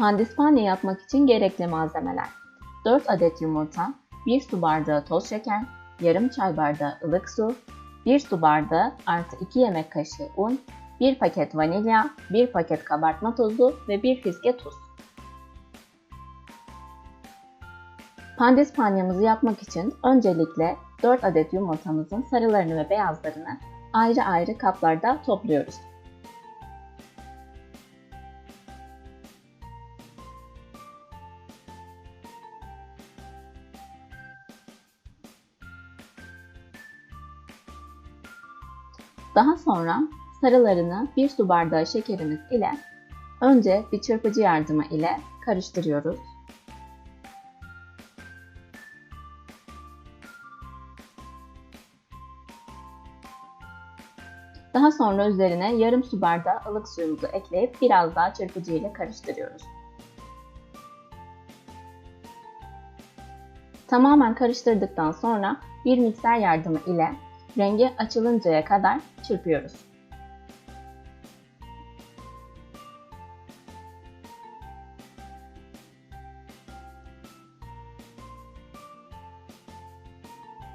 Pandispanya yapmak için gerekli malzemeler 4 adet yumurta, 1 su bardağı toz şeker, yarım çay bardağı ılık su, 1 su bardağı artı 2 yemek kaşığı un, 1 paket vanilya, 1 paket kabartma tozu ve 1 fiske tuz. Pandispanyamızı yapmak için öncelikle 4 adet yumurtamızın sarılarını ve beyazlarını ayrı ayrı kaplarda topluyoruz. Daha sonra sarılarını bir su bardağı şekerimiz ile önce bir çırpıcı yardımı ile karıştırıyoruz. Daha sonra üzerine yarım su bardağı ılık suyumuzu ekleyip biraz daha çırpıcı ile karıştırıyoruz. Tamamen karıştırdıktan sonra bir mikser yardımı ile rengi açılıncaya kadar çırpıyoruz.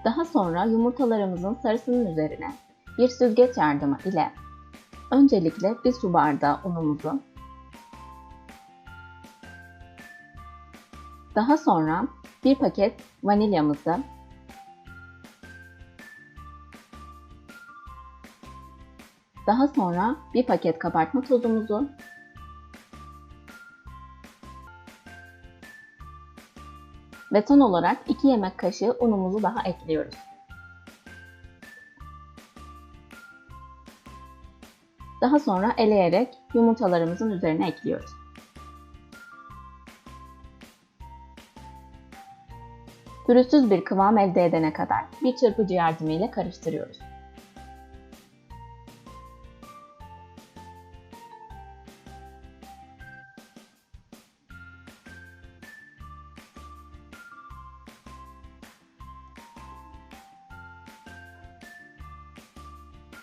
Daha sonra yumurtalarımızın sarısının üzerine bir süzgeç yardımı ile öncelikle bir su bardağı unumuzu, daha sonra bir paket vanilyamızı, daha sonra bir paket kabartma tozumuzu, ve son olarak 2 yemek kaşığı unumuzu daha ekliyoruz. Daha sonra eleyerek yumurtalarımızın üzerine ekliyoruz. Pürüzsüz bir kıvam elde edene kadar bir çırpıcı yardımıyla karıştırıyoruz.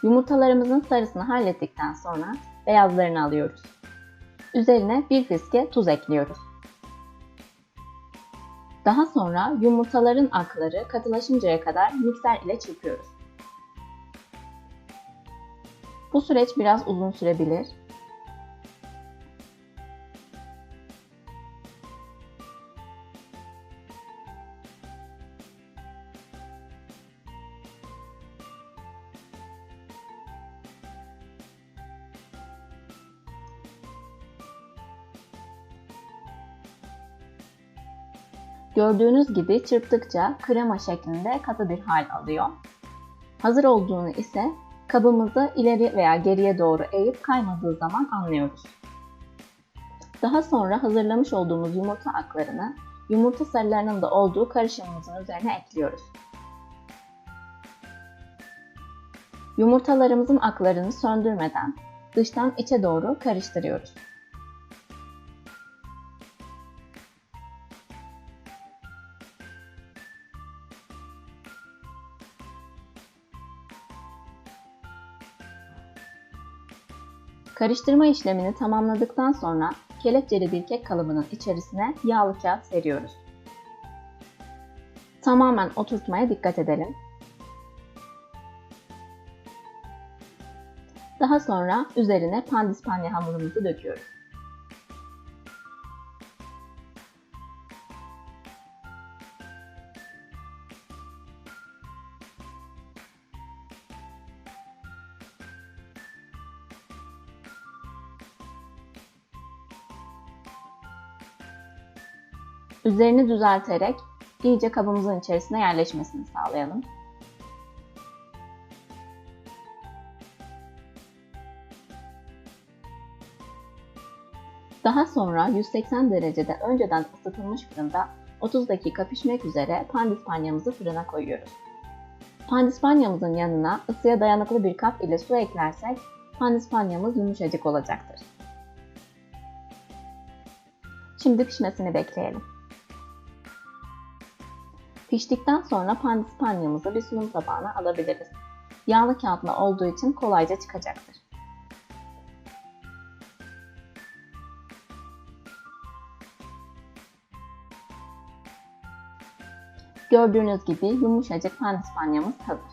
Yumurtalarımızın sarısını hallettikten sonra beyazlarını alıyoruz. Üzerine bir fiske tuz ekliyoruz. Daha sonra yumurtaların akları katılaşıncaya kadar mikser ile çırpıyoruz. Bu süreç biraz uzun sürebilir. Gördüğünüz gibi çırptıkça krema şeklinde katı bir hal alıyor. Hazır olduğunu ise kabımızı ileri veya geriye doğru eğip kaymadığı zaman anlıyoruz. Daha sonra hazırlamış olduğumuz yumurta aklarını yumurta sarılarının da olduğu karışımımızın üzerine ekliyoruz. Yumurtalarımızın aklarını söndürmeden dıştan içe doğru karıştırıyoruz. Karıştırma işlemini tamamladıktan sonra kelepçeli bir kek kalıbının içerisine yağlı kağıt seriyoruz. Tamamen oturtmaya dikkat edelim. Daha sonra üzerine pandispanya hamurumuzu döküyoruz. Üzerini düzelterek iyice kabımızın içerisine yerleşmesini sağlayalım. Daha sonra 180 derecede önceden ısıtılmış fırında 30 dakika pişmek üzere pandispanyamızı fırına koyuyoruz. Pandispanyamızın yanına ısıya dayanıklı bir kap ile su eklersek pandispanyamız yumuşacık olacaktır. Şimdi pişmesini bekleyelim. Piştikten sonra pandispanyamızı bir sunum tabağına alabiliriz. Yağlı kağıtla olduğu için kolayca çıkacaktır. Gördüğünüz gibi yumuşacık pandispanyamız hazır.